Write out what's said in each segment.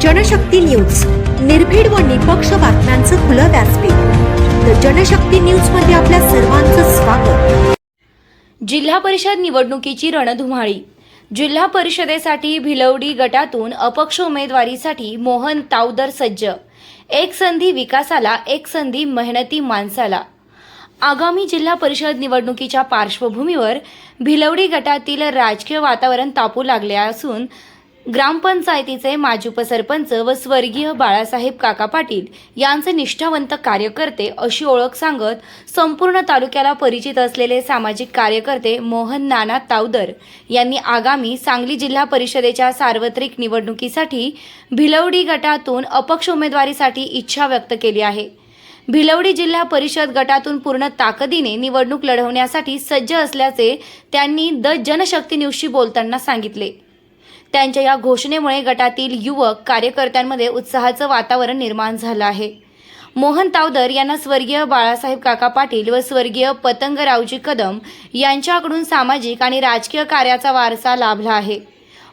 Janshakti news. निर्भीड व निपक्ष बातम्यांचं खुलं व्यासपीठ. द जनशक्ती न्यूजमध्ये आपल्या सर्वांचं स्वागत. जिल्हा परिषद निवडणुकीची रणधुमाळी. जिल्हा परिषदेसाठी भिलवडी गटातून अपक्ष उमेदवारीसाठी मोहन तावदर सज्ज. एक संधी विकासाला एक संधी मेहनती माणसाला. आगामी जिल्हा परिषद निवडणुकीच्या पार्श्वभूमीवर भिलवडी गटातील राजकीय वातावरण तापू लागले असून ग्रामपंचायतीचे माजी उपसरपंच व स्वर्गीय बाळासाहेब काका पाटील यांचे निष्ठावंत कार्यकर्ते अशी ओळख सांगत संपूर्ण तालुक्याला परिचित असलेले सामाजिक कार्यकर्ते मोहन नाना तावदर यांनी आगामी सांगली जिल्हा परिषदेच्या सार्वत्रिक निवडणुकीसाठी भिलवडी गटातून अपक्ष उमेदवारीसाठी इच्छा व्यक्त केली आहे. भिलवडी जिल्हा परिषद गटातून पूर्ण ताकदीने निवडणूक लढवण्यासाठी सज्ज असल्याचे त्यांनी द जनशक्ती न्यूजशी बोलताना सांगितले. त्यांच्या या घोषणेमुळे गटातील युवक कार्यकर्त्यांमध्ये उत्साहाचं वातावरण निर्माण झालं आहे. मोहन तावदर यांना स्वर्गीय बाळासाहेब काका पाटील व स्वर्गीय पतंगरावजी कदम यांच्याकडून सामाजिक आणि राजकीय कार्याचा वारसा लाभला आहे.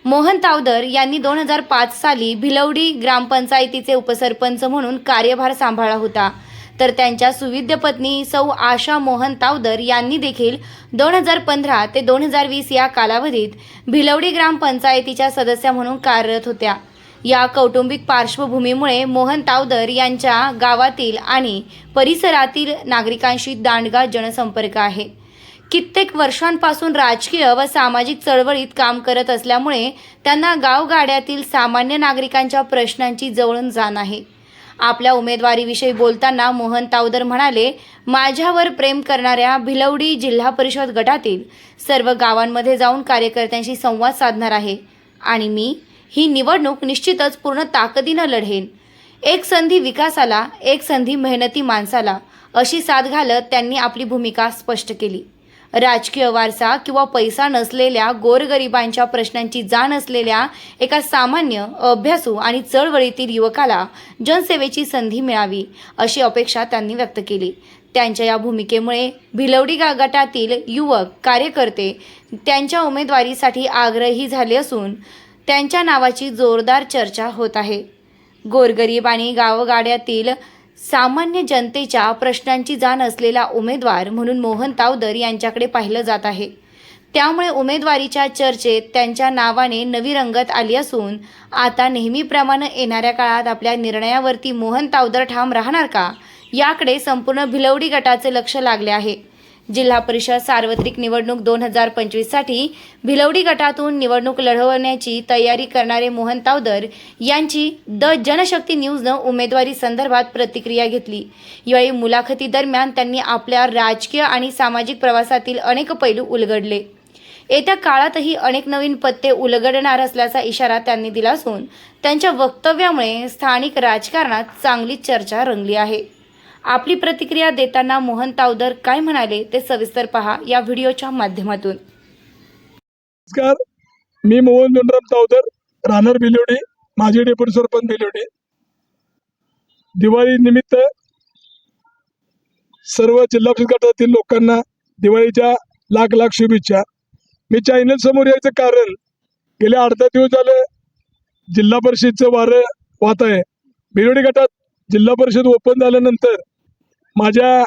मोहन तावदर यांनी दोन हजार पाच साली भिलवडी ग्रामपंचायतीचे उपसरपंच म्हणून कार्यभार सांभाळला होता. तर त्यांच्या सुविद्य पत्नी सौ आशा मोहन तावदर यांनी देखील दोन हजार पंधरा ते दोन हजार वीस या कालावधीत भिलवडी ग्रामपंचायतीच्या सदस्या म्हणून कार्यरत होत्या. या कौटुंबिक पार्श्वभूमीमुळे मोहन तावदर यांच्या गावातील आणि परिसरातील नागरिकांशी दांडगा जनसंपर्क आहे. कित्येक वर्षांपासून राजकीय व सामाजिक चळवळीत काम करत असल्यामुळे त्यांना गावगाड्यातील सामान्य नागरिकांच्या प्रश्नांची जवळून जाण आहे. आपल्या उमेदवारीविषयी बोलताना मोहन तावदर म्हणाले माझ्यावर प्रेम करणाऱ्या भिलवडी जिल्हा परिषद गटातील सर्व गावांमध्ये जाऊन कार्यकर्त्यांशी संवाद साधणार आहे आणि मी ही निवडणूक निश्चितच पूर्ण ताकदीनं लढेन. एक संधी विकासाला एक संधी मेहनती माणसाला अशी साथ घालत त्यांनी आपली भूमिका स्पष्ट केली. राजकीय वारसा किंवा पैसा नसलेल्या गोरगरिबांच्या प्रश्नांची जाण असलेल्या एका सामान्य अभ्यासू आणि चळवळीतील युवकाला जनसेवेची संधी मिळावी अशी अपेक्षा त्यांनी व्यक्त केली. त्यांच्या या भूमिकेमुळे भिलवडी गा- गटातील युवक कार्यकर्ते त्यांच्या उमेदवारीसाठी आग्रही झाले असून त्यांच्या नावाची जोरदार चर्चा होत आहे. गोरगरीब आणि गावगाड्यातील सामान्य जनतेच्या प्रश्नांची जाण असलेला उमेदवार म्हणून मोहन तावदर यांच्याकडे पाहिलं जात आहे. त्यामुळे उमेदवारीच्या चर्चेत त्यांच्या नावाने नवी रंगत आली असून आता नेहमीप्रमाणे येणाऱ्या काळात आपल्या निर्णयावरती मोहन तावदर ठाम राहणार का? याकडे संपूर्ण भिलवडी गटाचे लक्ष लागले आहे. जिल्हा परिषद सार्वत्रिक निवडणूक दोन हजार पंचवीससाठी भिलवडी गटातून निवडणूक लढवण्याची तयारी करणारे मोहन तावदर यांची द जनशक्ती न्यूजनं उमेदवारी संदर्भात प्रतिक्रिया घेतली. यावेळी मुलाखतीदरम्यान त्यांनी आपल्या राजकीय आणि सामाजिक प्रवासातील अनेक पैलू उलगडले. येत्या काळातही अनेक नवीन पत्ते उलगडणार असल्याचा इशारा त्यांनी दिला असून त्यांच्या वक्तव्यामुळे स्थानिक राजकारणात चांगली चर्चा रंगली आहे. आपली प्रतिक्रिया देताना मोहन तावदर काय म्हणाले ते सविस्तर पहा या व्हिडिओच्या माध्यमातून. नमस्कार. मी मोहन धनराम तावदर राहणार बिलोडी माझे डेप्युटी सरपंच बिलोडी दिवाळी निमित्त सर्व जिल्हा परिषद गटातील लोकांना दिवाळीच्या लाख लाख शुभेच्छा. मी चॅनल समोर यायचं कारण गेले अर्धा दिवस झालं जिल्हा परिषदचं वारं वाहत आहे. बिलोडी गटात जिल्हा परिषद ओपन झाल्यानंतर माझ्या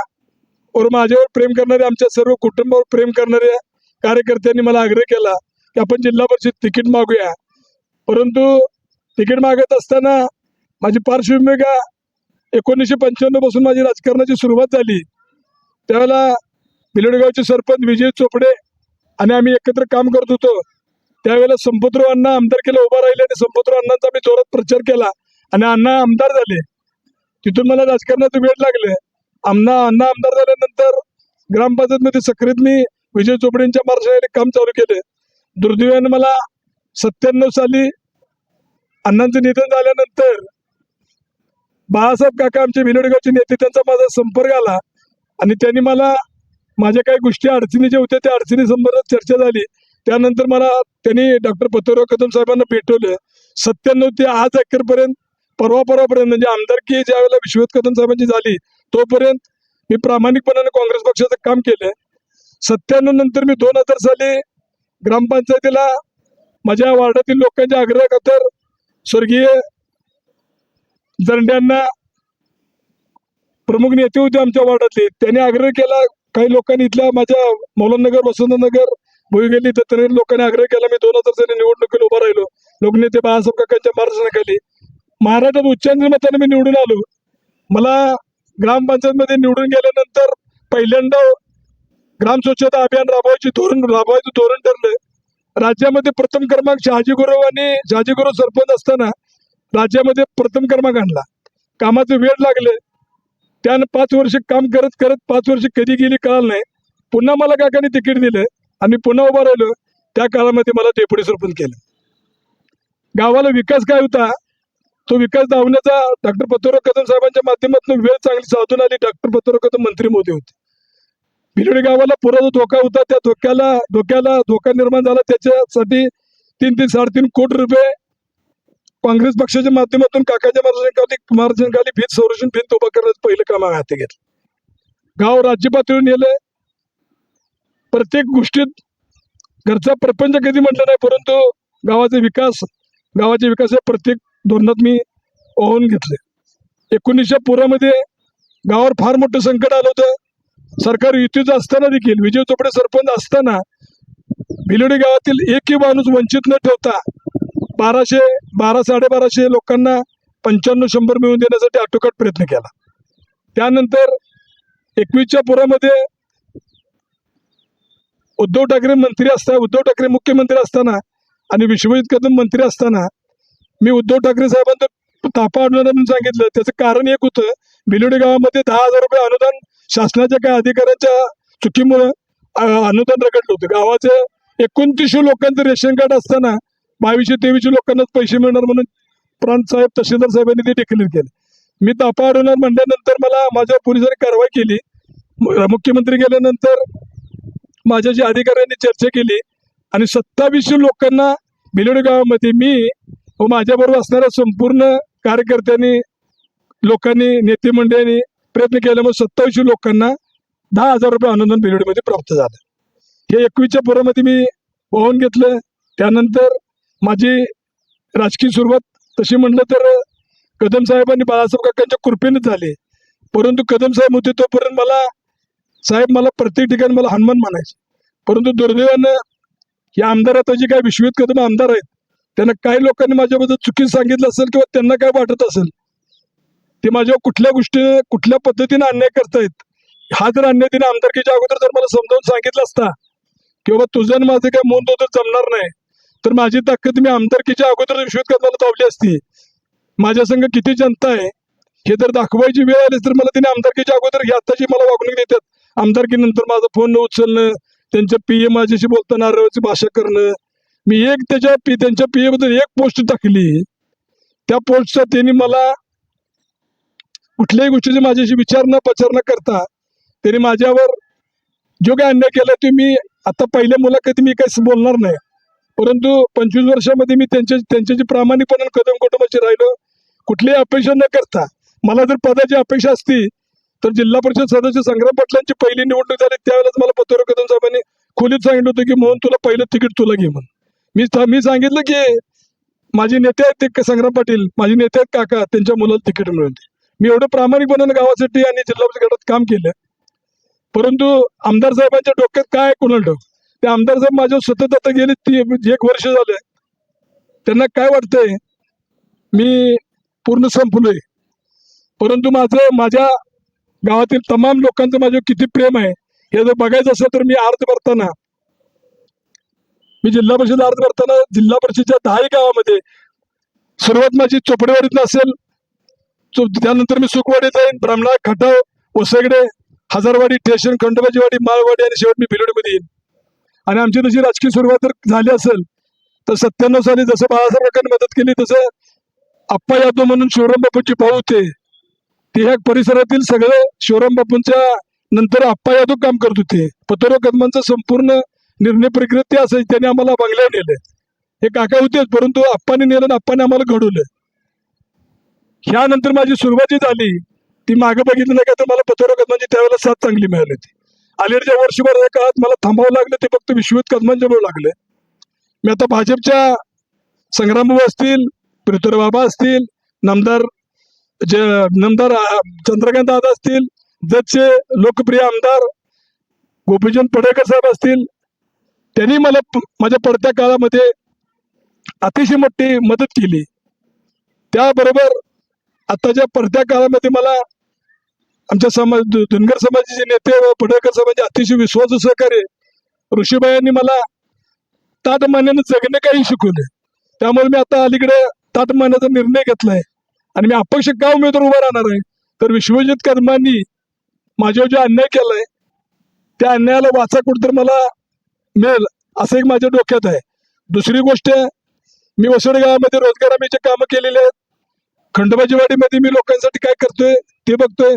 वर माझ्यावर प्रेम करणारे आमच्या सर्व कुटुंबावर प्रेम करणाऱ्या कार्यकर्त्यांनी मला आग्रह केला की आपण जिल्हा परिषद तिकीट मागूया. परंतु तिकीट मागत असताना माझी पार्श्वभूमिका एकोणीसशे पंच्याण्णवपासून माझी राजकारणाची सुरुवात झाली. त्यावेळेला बिलडगावचे सरपंच विजय चोपडे आणि आम्ही एकत्र काम करत होतो. त्यावेळेला संपतराव अण्णा आमदार केला उभा राहिले आणि संपतराव अण्णांचा मी जोरात प्रचार केला आणि अण्णा आमदार झाले. तिथून मला राजकारणाचं वेळ लागलं. अण्णा अण्णा आमदार झाल्यानंतर ग्रामपंचायतमध्ये सक्रियत मी विजय चोपडेंच्या मार्शाने काम चालू केले. दुर्दैवाने मला सत्त्याण्णव साली अण्णांचं निधन झाल्यानंतर बाळासाहेब काका आमचे विनोडगावचे नेते त्यांचा माझा संपर्क आला आणि त्यांनी मला माझ्या काही गोष्टी अडचणी ज्या होत्या त्या अडचणी संदर्भात चर्चा झाली. त्यानंतर मला त्यांनी डॉक्टर पतोराव कदम साहेबांना भेटवलं सत्त्याण्णव ते आज अखेरपर्यंत परवा परवापर्यंत म्हणजे आमदारकी ज्या वेळेला विश्वनाथ कदम साहेबांची झाली तोपर्यंत मी प्रामाणिकपणाने काँग्रेस पक्षाचं काम केलं सत्त्याण्णव नंतर मी दोन हजार साली ग्रामपंचायतीला माझ्या वार्डातील लोकांच्या आग्रह खातर स्वर्गीय जरंड्यांना प्रमुख नेते होते आमच्या वार्डातले. त्यांनी आग्रह केला काही लोकांनी इथल्या माझ्या मौलानगर वसंतनगर भोईगल्ली दत्तनगर लोकांनी आग्रह केला मी दोन हजार साली निवडणुकीला उभा राहिलो. लोकनेते बाळासाहेब काकांच्या मार्गदर्शनाखाली. महाराष्ट्रात उच्च मताने मी निवडून आलो. मला ग्रामपंचायतमध्ये निवडून गेल्यानंतर पहिल्यांदा ग्राम स्वच्छता अभियान राबवायचे धोरण राबवायचं धोरण ठरलं राज्यामध्ये प्रथम क्रमांक शहाजी गुरव आणि शहाजी गुरु सरपंच असताना राज्यामध्ये प्रथम क्रमांक आणला. कामाचं वेळ लागले त्यानं पाच वर्ष काम करत करत पाच वर्ष कधी गेली कळालं नाही. पुन्हा मला काकाने तिकीट दिलं. आणि पुन्हा उभं राहिलो. त्या काळामध्ये मला डेप्युटी सरपंच केलं. गावाला विकास काय होता? तो विकास धावण्याचा डॉक्टर पत्तोराव कदम साहेबांच्या माध्यमातून वेळ चांगली साधून आली. डॉक्टर पत्तोराव कदम मंत्री मोदी होते. भिलोडी गावाला पुरा जो धोका होता त्या धोक्याला धोक्याला धोका निर्माण झाला. त्याच्यासाठी तीन तीन साडेतीन कोटी रुपये काँग्रेस पक्षाच्या माध्यमातून काकाच्या मार्गदर्शनाखाली मार्गदर्शनाखाली भीत संरक्षण भिंत उभा करण्याचं पहिलं काम हाती घेतलं. गाव राज्य पातळीवर नेलं. प्रत्येक गोष्टीत घरचा प्रपंच कधी म्हटलं नाही परंतु गावाचा विकास गावाच्या विकास प्रत्येक धोरणात मी ओहून घेतले. एकोणीसशे पुरामध्ये गावावर फार मोठं संकट आलं होतं. सरकार युतीचं असताना देखील विजय चोपडे सरपंच असताना भिलोडी गावातील एकही माणूस वंचित न ठेवता बाराशे बारा साडेबाराशे लोकांना पंच्याण्णव शंभर मिळवून देण्यासाठी आटोकाट प्रयत्न केला. त्यानंतर एकवीसच्या पुरामध्ये उद्धव ठाकरे मंत्री असता उद्धव ठाकरे मुख्यमंत्री असताना आणि विश्वजित कदम मंत्री असताना मी उद्धव ठाकरे साहेबांचं तापा अनुदान म्हणून सांगितलं. त्याचं कारण एक होतं भिलोडी गावामध्ये दहा हजार रुपये अनुदान शासनाच्या काही अधिकाऱ्यांच्या चुकीमुळं अनुदान रखडलं होतं. गावाचं एकोणतीसशे लोकांचं रेशन कार्ड असताना बावीसशे तेवीसशे लोकांनाच पैसे मिळणार म्हणून प्रांतसाहेब तहसीलदार साहेबांनी ते डिक्लेअर केलं. मी तापा अनुदान म्हणल्यानंतर मला माझ्या पोलिसांनी कारवाई केली. मुख्यमंत्री गेल्यानंतर माझ्याशी अधिकाऱ्यांनी चर्चा केली आणि सत्तावीसशे लोकांना भिलोडी गावामध्ये मी व माझ्याबरोबर असणाऱ्या संपूर्ण कार्यकर्त्यांनी लोकांनी नेते मंडळींनी प्रयत्न केल्यामुळे सत्तावीसशे लोकांना दहा हजार रुपये अनुदान पिरियडमध्ये प्राप्त झालं. हे एकवीसच्या पुरामध्ये मी वाहून घेतलं. त्यानंतर माझी राजकीय सुरुवात तशी म्हणलं तर कदम साहेबांनी बाळासाहेब काकांच्या कृपेनेच झाली. परंतु कदम साहेब होते तोपर्यंत मला साहेब मला प्रत्येक ठिकाणी मला हनुमान म्हणायचे. परंतु दुर्दैवानं या आमदार आता जे काय विश्वजित कदम आमदार आहेत त्यांना काही लोकांनी माझ्याबद्दल चुकीचं सांगितलं असेल किंवा त्यांना काय वाटत असेल ते माझ्यावर कुठल्या गोष्टी कुठल्या पद्धतीने अन्याय करतायत हा जर अन्याय तिने आमदारकीच्या अगोदर जर मला समजावून सांगितलं असता किंवा तुझं आणि माझं काय मोन तर जमणार नाही तर माझी ताकद मी आमदारकीच्या अगोदर विश्वजित कदमाला दावली असती. माझ्या संघ किती जनता आहे हे जर दाखवायची वेळ आली तर मला तिने आमदारकीच्या अगोदर ही आत्ताची मला वागणूक देतात. आमदारकीनंतर माझा फोन न उचलणं त्यांच्या पी ए माझ्याशी बोलताना अरवाची भाषा करणं मी एक त्याच्या पी त्यांच्या पी बद्दल एक पोस्ट टाकली. त्या पोस्टचा त्यांनी मला कुठल्याही गोष्टीची माझ्याशी विचार न पचार न करता त्यांनी माझ्यावर जो काही अन्याय केला ते मी आता पहिल्या मुलाखती मी काही बोलणार नाही. परंतु पंचवीस वर्षामध्ये मी त्यांच्या त्यांच्याची प्रामाणिकपणे कदम कुटुंबाची राहिलो. कुठलीही अपेक्षा न करता मला जर पदाची अपेक्षा असती तर जिल्हा परिषद सदस्य संग्राम पाटलांची पहिली निवडणूक झाली त्यावेळेस मला पत्रकार कदम साहेबांनी खोलीत सांगितलं होतं की मोहन तुला पहिलं तिकीट तुला घे म्हणून. मी मी सांगितलं की माझे नेते आहेत ते संग्राम पाटील माझे नेते आहेत काका त्यांच्या मुलाला तिकीट मिळून मी एवढं प्रामाणिकपणानं गावासाठी आणि जिल्हा गटात काम केलं. परंतु आमदार साहेबांच्या डोक्यात काय कुणाल ठेव ते आमदार साहेब माझ्या सतत आता गेले ती एक वर्ष झालं. त्यांना काय वाटतंय? मी पूर्ण संपलोय परंतु माझं माझ्या गावातील तमाम लोकांचं माझं किती प्रेम आहे हे जर बघायचं असेल तर मी अर्ज भरताना मी जिल्हा परिषद अर्ज भरताना जिल्हा परिषदच्या दहाही गावामध्ये सुरुवात माझी चोपडेवाडीत असेल त्यानंतर मी सुखवाडीत जाईन ब्राह्मणा खटाव ओसगडे हजारवाडी ठेशन खंडोबाजीवाडी माळवाडी आणि शेवट मी भिलोडीमध्ये येईन. आणि आमची तशी राजकीय सुरुवात जर झाली असेल तर सत्त्याण्णव साली जसं बाळासाहेब काकांनी मदत केली तसं आप्पा यादव म्हणून शिवराम बापूंचे भाऊ होते. ते ह्या परिसरातील सगळे शिवराम बापूंच्या नंतर आप्पा यादव काम करत होते. पतोरो कदमांचं संपूर्ण निर्णय प्रक्रिया ते असायची त्यांनी आम्हाला बंगल्या नेले हे काका होतेच परंतु आप्पाने नेलं आणि आप्पाने आम्हाला घडवलं. ह्यानंतर माझी सुरुवात जी झाली. ती मागं बघितलं नाही का तर मला पत्र कदमांची त्यावेळेला साथ चांगली मिळाली होती. अलीकडच्या वर्षभर काळात मला थांबावं लागलं ते फक्त विश्वजित कदमांच्यामुळे लागले. मी आता भाजपच्या संग्राम असतील प्रितोर बाबा असतील नामदार जे नमदार चंद्रकांत दादा असतील जतचे लोकप्रिय आमदार गोपीचंद पडेकर साहेब असतील त्यांनी मला माझ्या पडत्या काळामध्ये अतिशय मोठी मदत केली. त्याबरोबर आताच्या पडत्या काळामध्ये मला आमच्या समाज धनगर समाजाचे नेते व पडळकर समाजाचे अतिशय विश्वासू सहकार्य ऋषीबाईंनी मला ताट मान्यानं जगणे काही शिकवले त्यामुळे मी आता अलीकडे ताट मान्याचा निर्णय घेतलाय. आणि मी अपक्ष का उमेदवार उभा राहणार आहे? तर विश्वजित कर्मांनी माझ्यावर जो अन्याय केलाय त्या अन्यायाला वाचा कुठं तर मला मिळेल असं एक माझ्या डोक्यात आहे. दुसरी गोष्ट मी वसड गावामध्ये रोजगार हमीचे कामं केलेले आहेत. खंडोबाजीवाडीमध्ये मी लोकांसाठी काय करतोय ते बघतोय.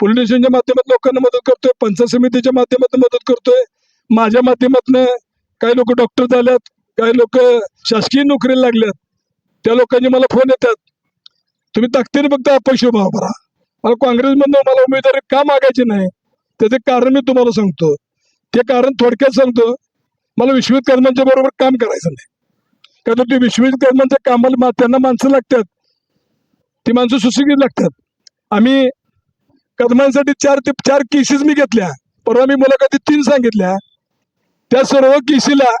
पोलीस स्टेशनच्या माध्यमातून लोकांना मदत करतोय. पंचायत समितीच्या माध्यमातून मदत करतोय. माझ्या माध्यमातून काही लोक डॉक्टर झाल्यात काही लोक शासकीय नोकरीला लागल्यात. त्या लोकांनी मला फोन येतात. तुम्ही ताकदीने बघता अपक्ष उभा मला काँग्रेसमधनं मला उमेदवारी का मागायची नाही? त्याचे कारण मी तुम्हाला सांगतो. ते कारण थोडक्यात सांगतो. मला विश्वित कदमांच्या बरोबर काम करायचं नाही. कारण ते विश्वित कामाला मा- त्यांना माणसं लागतात. ती माणसं सुशिक्षित लागतात. आम्ही कदमांसाठी चार ते चार केसेस मी घेतल्या. परवा मी मुलाखती तीन सांगितल्या. त्या सर्व केसीला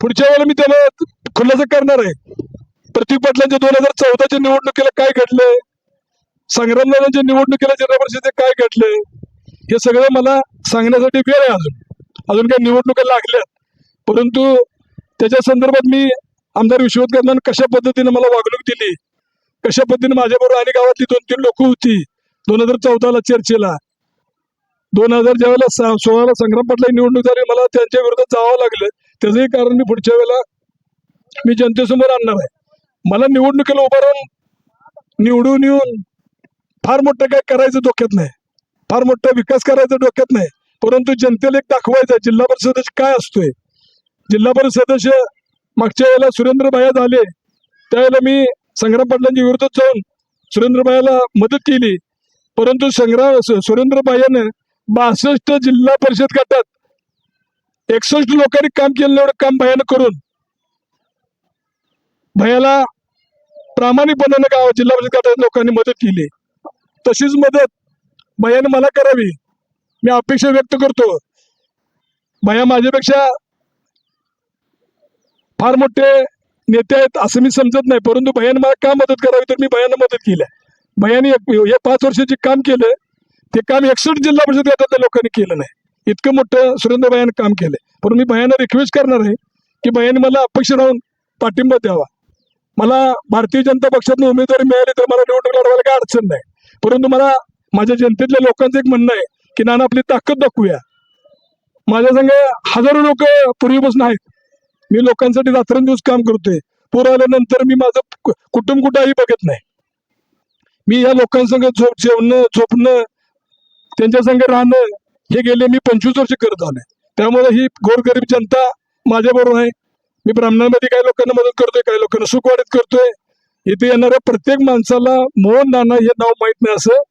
पुढच्या वेळेला मी त्याला खुलासा करणार आहे. प्रतीक पाटलांच्या दोन हजार चौदाच्या निवडणुकीला काय घडलंय? संग्रामदानाच्या निवडणुकीला जिल्हा परिषदेत काय घडलंय? हे सगळं मला सांगण्यासाठी वेळ आहे अजून. अजून काही निवडणुका लागल्यात. परंतु त्याच्या संदर्भात मी आमदार विश्वनाथ कशा पद्धतीने मला वागणूक दिली कशा पद्धतीने माझ्याबरोबर आणि गावातली दोन तीन लोक होती दोन हजार चौदाला चर्चेला दोन हजार ज्यावेळेला सा- सोळाला संग्राम पाटला निवडणूक झाली मला त्यांच्या विरोधात जावं लागलं. त्याचंही कारण मी पुढच्या वेळेला मी जनतेसमोर आणणार आहे. मला निवडणुकीला उभं राहून निवडून येऊन फार मोठं काय करायचं डोक्यात नाही. फार मोठा विकास करायचा डोक्यात नाही. परंतु जनतेला एक दाखवायचं जिल्हा परिषद काय असतोय जिल्हा परिषद सदस्य मागच्या वेळेला सुरेंद्र भाया झाले. त्यावेळेला मी संग्राम पाटलांच्या विरोधात जाऊन सुरेंद्र भायाला मदत केली. परंतु संग्राम सुरेंद्र भायानं बासष्ट जिल्हा परिषद गटात एकसष्ट लोकांनी काम केलं एवढं काम भयानं करून. भयाला प्रामाणिकपणानं गाव जिल्हा परिषद गटात लोकांनी मदत केली. तशीच मदत भयानं मला करावी. मी अपेक्षा व्यक्त करतो. भया माझ्यापेक्षा फार मोठे नेते आहेत असं मी समजत नाही परंतु भयान मला का मदत करावी तर मी भयानं मदत केली भयाने हे पाच वर्षाचे काम केलं ते काम एकसठ जिल्हा परिषद गटातल्या लोकांनी केलं नाही. इतकं मोठं सुरेंद्र भयानं काम केलंय. परंतु मी भयानं रिक्वेस्ट करणार आहे की भयाने मला अपक्ष राहून पाठिंबा द्यावा. मला भारतीय जनता पक्षातून उमेदवारी मिळाली तर मला निवडणूक लढवायला काय अडचण नाही. परंतु मला माझ्या जनतेतल्या लोकांचं एक म्हणणं आहे की नाना आपली ताकद दाखवूया. माझ्या संग हजारो लोक पूर्वीपासून आहेत. मी लोकांसाठी रात्रंदिवस काम करतोय. पूर आल्यानंतर मी माझं कुटुंब कुठंही बघत नाही. मी या लोकांसंग झोप जेवणं झोपणं त्यांच्या संग राहणं हे गेले मी पंचवीस वर्ष करत आलोय. त्यामुळे ही गोरगरीब जनता माझ्याबरोबर आहे. मी ब्राह्मणांमध्ये काही लोकांना मदत करतोय काही लोकांना सुखवाडीत करतोय. इथे येणाऱ्या प्रत्येक माणसाला मोहन नाना हे नाव माहीत नाही असं.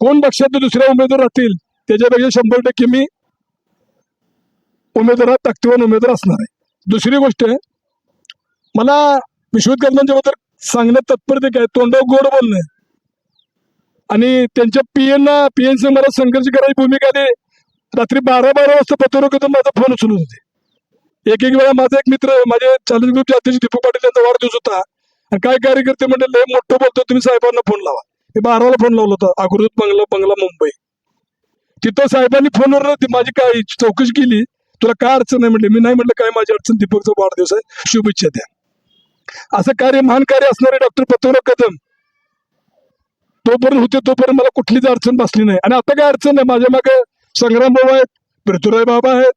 कोण पक्षात दुसऱ्या उमेदवार राहतील त्याच्यापेक्षा शंभर टक्के मी उमेदवारात ताकदीवान उमेदवार असणार आहे. दुसरी गोष्ट आहे मला विश्वजित कर्मांच्या बद्दल सांगण्यात तत्परते काय तोंडावर गोड बोलणं आणि त्यांच्या पीएनना पीएन सी मला संघर्ष करायची भूमिका दे रात्री बारा बारा वाजता पत्रक होतं माझा फोन उचलून होते. एक एक वेळा माझा एक मित्र माझे चॅलेंज ग्रुपचे अध्यक्ष दीपक पाटील यांचा वाढदिवस होता. आणि काय कार्यकर्ते म्हणजे लय मोठं बोलतो तुम्ही साहेबांना फोन लावा. मी बाराला फोन लावला होता अग्रुत बंगला बंगला मुंबई. तिथं साहेबांनी फोनवर माझी काय चौकशी केली तुला काय अडचण नाही म्हटलं? मी नाही म्हटलं काय माझी अडचण? दीपकचा वाढदिवस आहे. शुभेच्छा द्या. असं कार्य महान कार्य असणारे डॉक्टर पतंगराव कदम तोपर्यंत होते तोपर्यंत मला कुठलीच अडचण बसली नाही. आणि आता काय अडचण नाही माझ्या मागे संग्राम बाबा आहेत पृथ्वीराय बाबा आहेत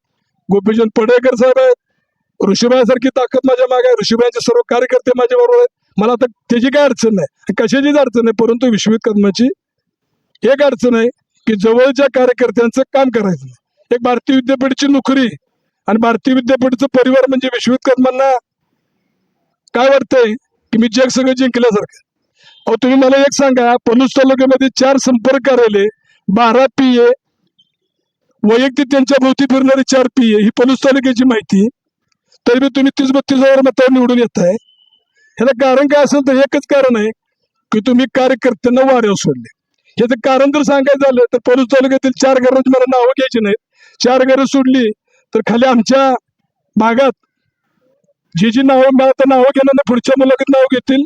गोपीचंद पडळकर साहेब आहेत ऋषीबाईसारखी ताकद माझ्या मागे आहे ऋषीबाईंचे सर्व कार्यकर्ते माझ्या बरोबर आहेत. मला आता त्याची काय अडचण नाही. कशाचीच अडचण नाही परंतु विश्वित कदमाची एक अडचण आहे की जवळच्या कार्यकर्त्यांचं काम करायचं नाही. एक भारतीय विद्यापीठची नोकरी आणि भारतीय विद्यापीठचं परिवार म्हणजे विश्वित कदमांना काय वाटतंय की मी जग सगळं जिंकल्यासारखं? अहो तुम्ही मला एक सांगा पलूस तालुक्यामध्ये चार संपर्क कार्यालय बारा पी ए वैयक्तिक त्यांच्या भोवती फिरणारे चार पी ए ही पलूस तालुक्याची माहिती. तरी बी तुम्ही तीस बत्तीस हजार मतावर निवडून येत आहे ह्याला कारण काय असेल तर एकच कारण आहे की तुम्ही कार्यकर्त्यांना वाऱ्यावर सोडले. ह्याचं कारण जर सांगायचं झालं तर पलूस तालुक्यातील चार घरांची मला नावं घ्यायची नाहीत. चार घरं सोडली तर खाली आमच्या भागात जी जी नावं मला तर नावं घेणार नाही पुढच्या मुलाखत नावं घेतील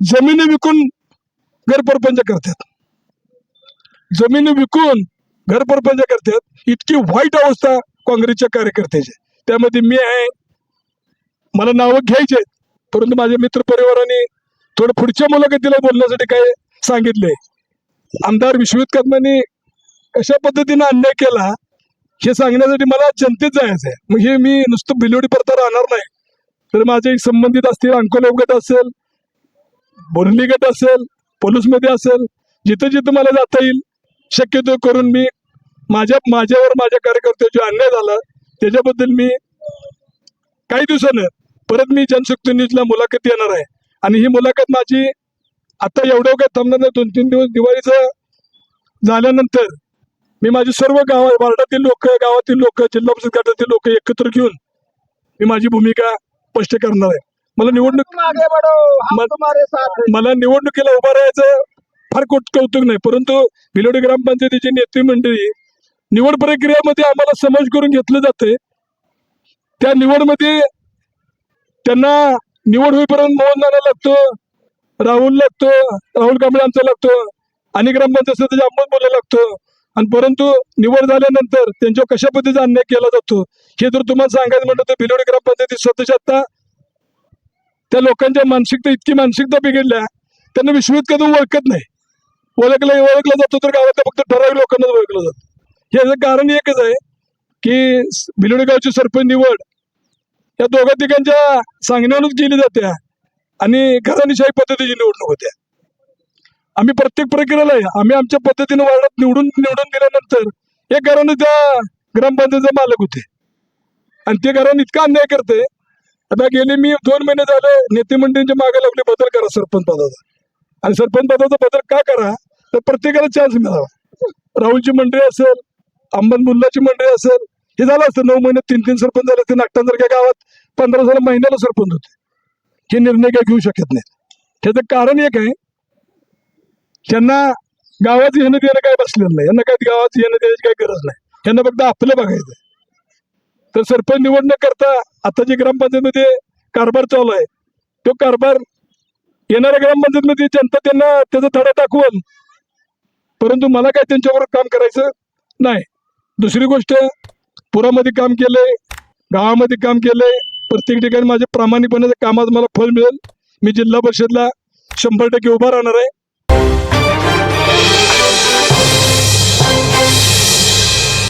जमिनी विकून घर परपंच करतात. जमिनी विकून घर परपंच करतात. इतकी वाईट अवस्था काँग्रेसच्या कार्यकर्त्याची त्यामध्ये मी आहे. मला नावं घ्यायचे आहेत. परंतु माझ्या मित्र परिवाराने थोडं पुढच्या मुलाखतीला बोलण्यासाठी काय सांगितले. आमदार विश्वजित कदमांनी कशा पद्धतीने अन्याय केला हे सांगण्यासाठी मला जनतेत जायचं आहे मग हे मी नुसतं बिलोडी परता राहणार नाही. तर माझे संबंधित असतील अंकोले गट असेल बोरली गट असेल पोलीसमध्ये असेल जिथं जिथं मला जाता येईल शक्यतो करून मी माझ्या माझ्यावर माझ्या कार्यकर्त्या जो अन्याय झाला त्याच्याबद्दल मी काही दिवसानं परत मी जनशक्ती न्यूजला मुलाखत येणार आहे. आणि ही मुलाखत माझी आता एवढं काय थांबणार नाही दोन तीन दिवस दिवाळीचं झाल्यानंतर मी माझी सर्व गाव वार्डातील लोक गावातील लोक जिल्हा परिषद गटातील लोक एकत्र घेऊन मी माझी भूमिका स्पष्ट करणार आहे. मला निवडणूक मला निवडणुकीला उभं राहायचं फार कोट कौतुक नाही परंतु भिलोडी ग्रामपंचायतीची नेते मंडळी निवड प्रक्रियेमध्ये आम्हाला समज करून घेतलं जाते त्या निवडमध्ये त्यांना निवड होईपर्यंत मोहन नाना लागतो राहुल लागतो राहुल कांबळे आमचा लागतो आणि ग्रामपंचायत सदस्य अंमल बोलायला लागतो. आणि परंतु निवड झाल्यानंतर त्यांच्यावर कशा पद्धतीचा अन्याय केला जातो हे जर तुम्हाला सांगायचं म्हटलं तर भिलोडी ग्रामपंचायती सदस्य आता त्या लोकांच्या मानसिकता इतकी मानसिकता बिघडल्या त्यांना विश्वित कधी ओळखत नाही. ओळखलं ओळखलं जातो तर गावातल्या फक्त ठराविक लोकांनाच ओळखलं जातं. याचं कारण एकच आहे की स- भिलोडी गावची सरपंच निवड या दोघा तिघांच्या सांगण्यावरूनच केली जाते आणि घराणीशाही पद्धतीची निवडणूक होत्या आम्ही प्रत्येक प्रक्रियेला आहे. आम्ही आमच्या पद्धतीने वार्डात निवडून निवडून दिल्यानंतर एक घरानं त्या ग्रामपंचायतीचा मालक होते. आणि ते घरानं इतका अन्याय करते. आता गेले मी दोन महिने झाले नेते मंडळींच्या मागे लागले बदल करा सरपंच पदाचा. आणि सरपंच पदाचा बदल का करा? तर प्रत्येकाला चान्स मिळावा. राहुलची मंडळी असेल अंबन मुल्लाची मंडळी असेल हे झालं असतं. नऊ महिन्यात तीन तीन सरपंच झाले ते नागटांसारख्या गावात पंधरा साल महिन्याला सरपंच होते. हे निर्णय काय घेऊ शकत नाही त्याचं कारण एक आहे त्यांना गावात येणं देणं काय बसलेलं नाही. यांना काय गावात येणं देण्याची काही गरज नाही. यांना फक्त आपलं बघायचं तर सरपंच निवड न करता आता जे ग्रामपंचायतमध्ये कारभार चालू आहे तो कारभार येणाऱ्या ग्रामपंचायतमध्ये जनता त्यांना त्याचा धडा दाखवल परंतु मला काय त्यांच्यावर काम करायचं नाही. दुसरी गोष्ट पुरामध्ये काम केलंय गावामध्ये काम केलंय. प्रत्येक ठिकाणी माझ्या प्रामाणिकपणाच्या कामात मला फळ मिळेल. मी जिल्हा परिषदला शंभर टक्के उभा राहणार आहे.